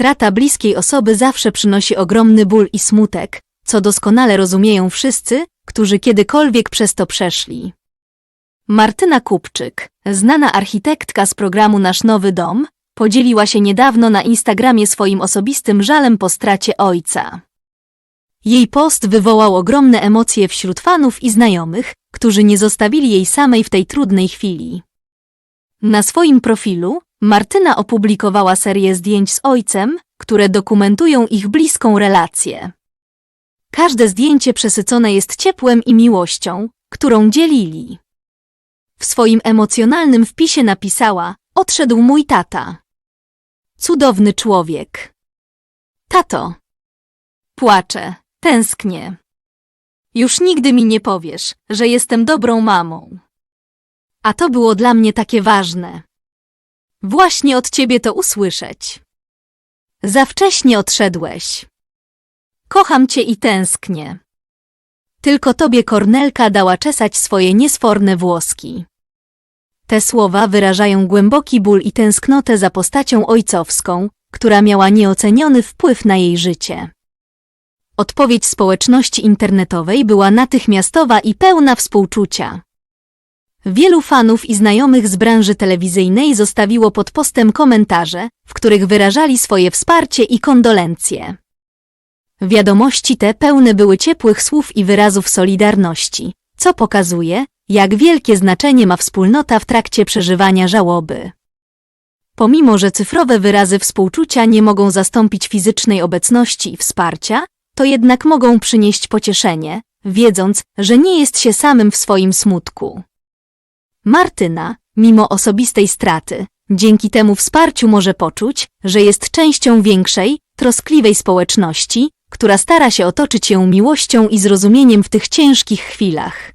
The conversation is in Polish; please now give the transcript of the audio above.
Strata bliskiej osoby zawsze przynosi ogromny ból i smutek, co doskonale rozumieją wszyscy, którzy kiedykolwiek przez to przeszli. Martyna Kupczyk, znana architektka z programu Nasz Nowy Dom, podzieliła się niedawno na Instagramie swoim osobistym żalem po stracie ojca. Jej post wywołał ogromne emocje wśród fanów i znajomych, którzy nie zostawili jej samej w tej trudnej chwili. Na swoim profilu Martyna opublikowała serię zdjęć z ojcem, które dokumentują ich bliską relację. Każde zdjęcie przesycone jest ciepłem i miłością, którą dzielili. W swoim emocjonalnym wpisie napisała: Odszedł mój tata. Cudowny człowiek. Tato. Płaczę, tęsknię. Już nigdy mi nie powiesz, że jestem dobrą mamą. A to było dla mnie takie ważne. Właśnie od ciebie to usłyszeć. Za wcześnie odszedłeś. Kocham cię i tęsknię. Tylko tobie Kornelka dała czesać swoje niesforne włoski. Te słowa wyrażają głęboki ból i tęsknotę za postacią ojcowską, która miała nieoceniony wpływ na jej życie. Odpowiedź społeczności internetowej była natychmiastowa i pełna współczucia. Wielu fanów i znajomych z branży telewizyjnej zostawiło pod postem komentarze, w których wyrażali swoje wsparcie i kondolencje. Wiadomości te pełne były ciepłych słów i wyrazów solidarności, co pokazuje, jak wielkie znaczenie ma wspólnota w trakcie przeżywania żałoby. Pomimo, że cyfrowe wyrazy współczucia nie mogą zastąpić fizycznej obecności i wsparcia, to jednak mogą przynieść pocieszenie, wiedząc, że nie jest się samym w swoim smutku. Martyna, mimo osobistej straty, dzięki temu wsparciu może poczuć, że jest częścią większej, troskliwej społeczności, która stara się otoczyć ją miłością i zrozumieniem w tych ciężkich chwilach.